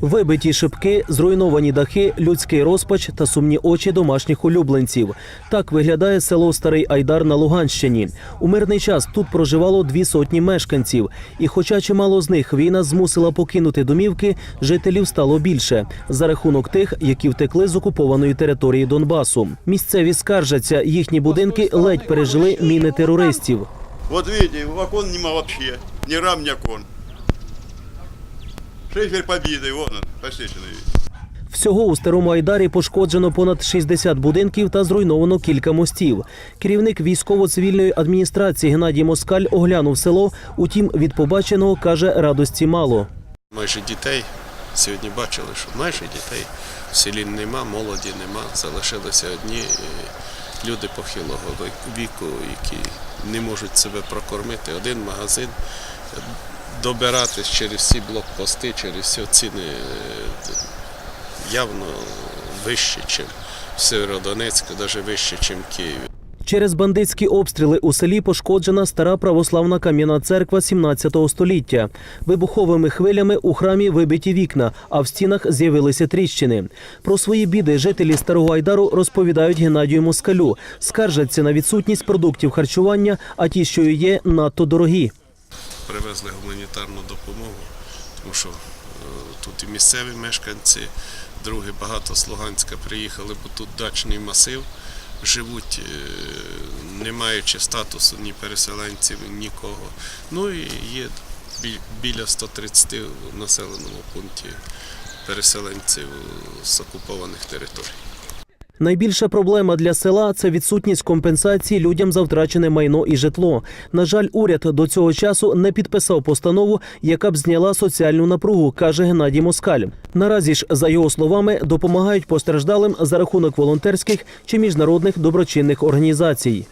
Вибиті шибки, зруйновані дахи, людський розпач та сумні очі домашніх улюбленців. Так виглядає село Старий Айдар на Луганщині. У мирний час тут проживало дві сотні мешканців. І, хоча чимало з них війна змусила покинути домівки, жителів стало більше за рахунок тих, які втекли з окупованої території Донбасу. Місцеві скаржаться, їхні будинки ледь пережили міни терористів. Вот видите, окон нема вообще. Ни рам, ни окон. Шифер побитый, вон он, посеченный. Всього у старому Айдарі пошкоджено понад 60 будинків та зруйновано кілька мостів. Керівник військово-цивільної адміністрації Геннадій Москаль оглянув село. Утім, від побаченого каже радості мало. Майже дітей сьогодні бачили, що майже дітей в селі нема, молоді нема, залишилися одні люди похилого віку, які не можуть себе прокормити. Один магазин добиратись через всі блокпости, через всі ціни е, явно вище, ніж в Сєвєродонецьку, навіть вище, ніж в Києві. Через бандитські обстріли у селі пошкоджена стара православна кам'яна церква 17 століття. Вибуховими хвилями у храмі вибиті вікна, а в стінах з'явилися тріщини. Про свої біди жителі старого Айдару розповідають Геннадію Москалю. Скаржаться на відсутність продуктів харчування, а ті, що є, надто дорогі. Привезли гуманітарну допомогу, тому що е, тут і місцеві мешканці, другі багато з Луганська приїхали, бо тут дачний масив. Живуть, е, не маючи статусу ні переселенців, нікого. Ну і є бі- біля 130 в населеному пункті переселенців з окупованих територій. Найбільша проблема для села це відсутність компенсації людям за втрачене майно і житло. На жаль, уряд до цього часу не підписав постанову, яка б зняла соціальну напругу, каже Геннадій Москаль. Наразі ж, за його словами, допомагають постраждалим за рахунок волонтерських чи міжнародних доброчинних організацій.